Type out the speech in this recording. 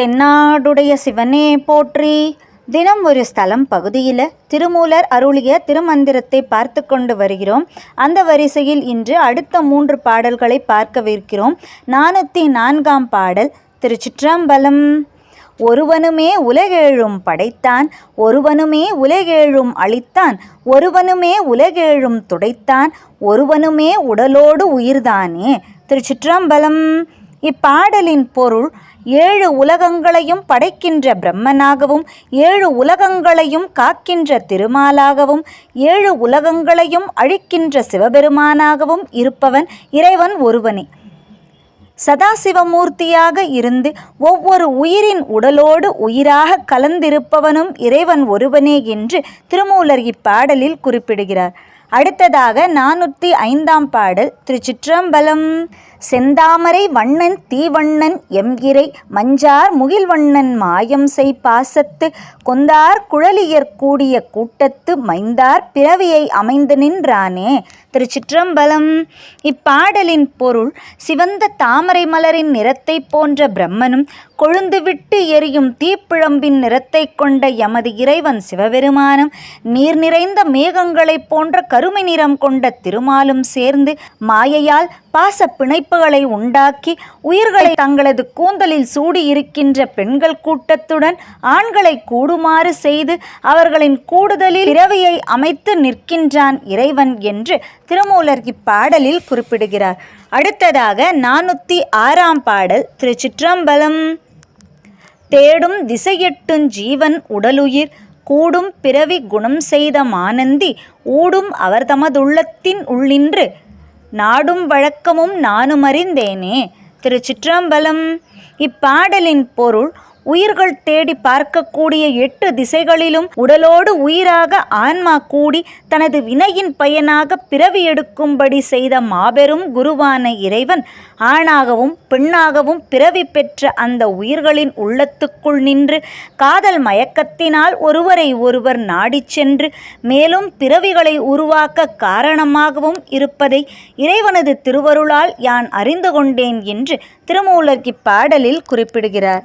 தென்னாடுடைய சிவனே போற்றி. தினம் ஒரு ஸ்தலம் பகுதியில் திருமூலர் அருளிய திருமந்திரத்தை பார்த்து கொண்டு வருகிறோம். அந்த வரிசையில் இன்று அடுத்த மூன்று பாடல்களை பார்க்கவிருக்கிறோம் நானூற்றி நான்காம் பாடல் திருச்சிற்றம்பலம். ஒருவனுமே உலகேழும் படைத்தான் ஒருவனுமே உலகேழும் அளித்தான் ஒருவனுமே உலகேழும் துடைத்தான் ஒருவனுமே உடலோடு உயிர்தானே. திருச்சிற்றம்பலம். இப்பாடலின் பொருள் ஏழு உலகங்களையும் படைக்கின்ற பிரம்மனாகவும் ஏழு உலகங்களையும் காக்கின்ற திருமாலாகவும் ஏழு உலகங்களையும் அழிக்கின்ற சிவபெருமானாகவும் இருப்பவன் இறைவன் ஒருவனே. சதாசிவமூர்த்தியாக இருந்து ஒவ்வொரு உயிரின் உடலோடு உயிராக கலந்திருப்பவனும் இறைவன் ஒருவனே என்று திருமூலர் இப்பாடலில் குறிப்பிடுகிறார். அடுத்ததாக நானூற்றி ஐந்தாம் பாடல் திருச்சிற்றம்பலம் செந்தாமரை வண்ணன் தீவண்ணன் எம்கிரை மஞ்சார் முகில்வண்ணன் மாயம் செய் பாசத்து கொந்தார் குழலியர் கூடிய கூட்டத்து மைந்தார் பிறவியை அமைந்து நின்றானே திருச்சிற்றம்பலம். இப்பாடலின் பொருள் சிவந்த தாமரை மலரின் நிறத்தை போன்ற பிரம்மனும் கொழுந்துவிட்டு எரியும் தீப்பிழம்பின் நிறத்தை கொண்ட எமது இறைவன் சிவபெருமானும் நீர் நிறைந்த மேகங்களைப் போன்ற கருமை நிறம் கொண்ட திருமாலும் சேர்ந்து மாயையால் பாச பிணைப்புகளை உண்டாக்கி உயிர்களை தங்களது கூந்தலில் சூடி இருக்கின்ற பெண்கள் கூட்டத்துடன் ஆண்களை கூடுமாறு செய்து அவர்களின் கூடுதலில் இரவையை அமைத்து நிற்கின்றான் இறைவன் என்று திருமூலர் இப்பாடலில் குறிப்பிடுகிறார். அடுத்ததாக நானூற்றி ஆறாம் பாடல் திருச்சிற்றம்பலம். தேடும் திசையெட்டும் ஜீவன் உடலுயிர் கூடும் பிறவி குணம் செய்த மானந்தி ஊடும் அவர் தமதுள்ளத்தின் உள்ளின்று நாடும் வழக்கமும் நானும் அறிந்தேனே. திரு சிற்றம்பலம் இப்பாடலின் பொருள் உயிர்கள் தேடி பார்க்கக்கூடிய எட்டு திசைகளிலும் உடலோடு உயிராக ஆன்மா கூடி தனது வினையின் பயனாக பிறவி எடுக்கும்படி செய்த மாபெரும் குருவான இறைவன் ஆணாகவும் பெண்ணாகவும் பிறவி பெற்ற அந்த உயிர்களின் உள்ளத்துக்குள் நின்று காதல் மயக்கத்தினால் ஒருவரை ஒருவர் நாடிச் சென்று மேலும் பிறவிகளை உருவாக்க காரணமாகவும் இருப்பதை இறைவனது திருவருளால் யான் அறிந்து கொண்டேன் என்று திருமூலர் இப்பாடலில் குறிப்பிடுகிறார்.